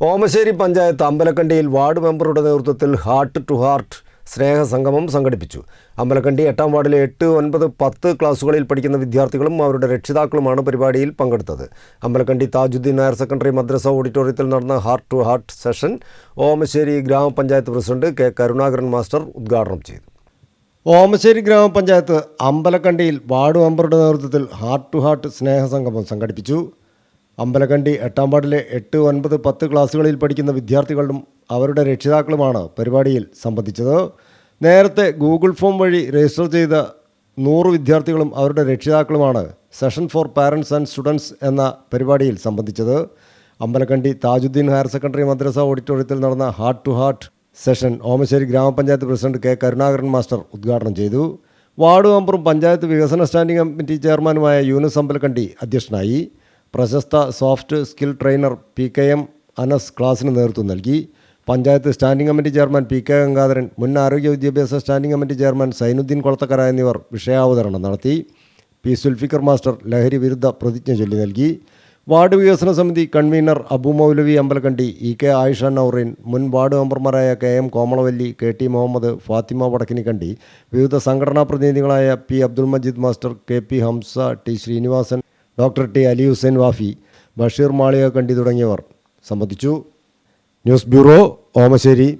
ഓമശ്ശേരി പഞ്ചായത്ത് അമ്പലക്കണ്ടിയിൽ വാർഡ് മെമ്പറുടെ നേതൃത്വത്തിൽ ഹാർട്ട് ടു ഹാർട്ട് സ്നേഹസംഗമം സംഘടിപ്പിച്ചു. അമ്പലക്കണ്ടി എട്ടാം വാർഡിലെ എട്ട് ഒൻപത് പത്ത് ക്ലാസ്സുകളിൽ പഠിക്കുന്ന വിദ്യാർത്ഥികളും അവരുടെ രക്ഷിതാക്കളുമാണ് പരിപാടിയിൽ പങ്കെടുത്തത്. അമ്പലക്കണ്ടി താജുദ്ദീൻ ഹയർ സെക്കൻഡറി മദ്രസ ഓഡിറ്റോറിയത്തിൽ നടന്ന heart to heart session Omassery gramapanchayat president K. Karunakaran master ഉദ്ഘാടനം ചെയ്തു. ഓമശ്ശേരി ഗ്രാമപഞ്ചായത്ത് അമ്പലക്കണ്ടിയിൽ വാർഡ് മെമ്പറുടെ നേതൃത്വത്തിൽ ഹാർട്ട് ടു ഹാർട്ട് സ്നേഹസംഗമം സംഘടിപ്പിച്ചു. അമ്പലക്കണ്ടി എട്ടാം വാർഡിലെ എട്ട് ഒൻപത് പത്ത് ക്ലാസ്സുകളിൽ പഠിക്കുന്ന വിദ്യാർത്ഥികളും അവരുടെ രക്ഷിതാക്കളുമാണ് പരിപാടിയിൽ സംബന്ധിച്ചത്. നേരത്തെ ഗൂഗിൾ ഫോം വഴി രജിസ്റ്റർ ചെയ്ത നൂറ് വിദ്യാർത്ഥികളും അവരുടെ രക്ഷിതാക്കളുമാണ് session for parents and students എന്ന പരിപാടിയിൽ സംബന്ധിച്ചത്. അമ്പലക്കണ്ടി താജുദ്ദീൻ ഹയർ സെക്കൻഡറി മദ്രസ ഓഡിറ്റോറിയത്തിൽ നടന്ന heart to heart session Omassery gramapanchayat president K Karunakaran master ഉദ്ഘാടനം ചെയ്തു. വാർഡ് മെമ്പറും പഞ്ചായത്ത് വികസന സ്റ്റാൻഡിംഗ് കമ്മിറ്റി ചെയർമാനുമായ യൂനുസ് അമ്പലക്കണ്ടി അധ്യക്ഷനായി. പ്രശസ്ത soft skill trainer P K M Anas ക്ലാസ്സിന് നേതൃത്വം നൽകി. Panchayat standing committee chairman P K Gangadharan മുൻ ആരോഗ്യ വിദ്യാഭ്യാസ standing committee chairman Sainuddeen Kolathakkara എന്നിവർ വിഷയാവതരണം നടത്തി. പി സുൽഫിക്കർ മാസ്റ്റർ ലഹരി വിരുദ്ധ പ്രതിജ്ഞ ചൊല്ലി നൽകി. വാർഡ് വികസന സമിതി convener Abu Moulavi Ambalakkandi E K Ayisha Nourin മുൻ വാർഡ് മെമ്പർമാരായ K M Komalavalli K T Muhammad Fathima Vadakkinikkandi. വിവിധ സംഘടനാ പ്രതിനിധികളായ P Abdul Majeed master K P Hamza T Srinivasan doctor T Ali Hussain Wafi Basheer Malikakandi തുടങ്ങിയവർ. സംബന്ധിച്ചു news bureau Omassery.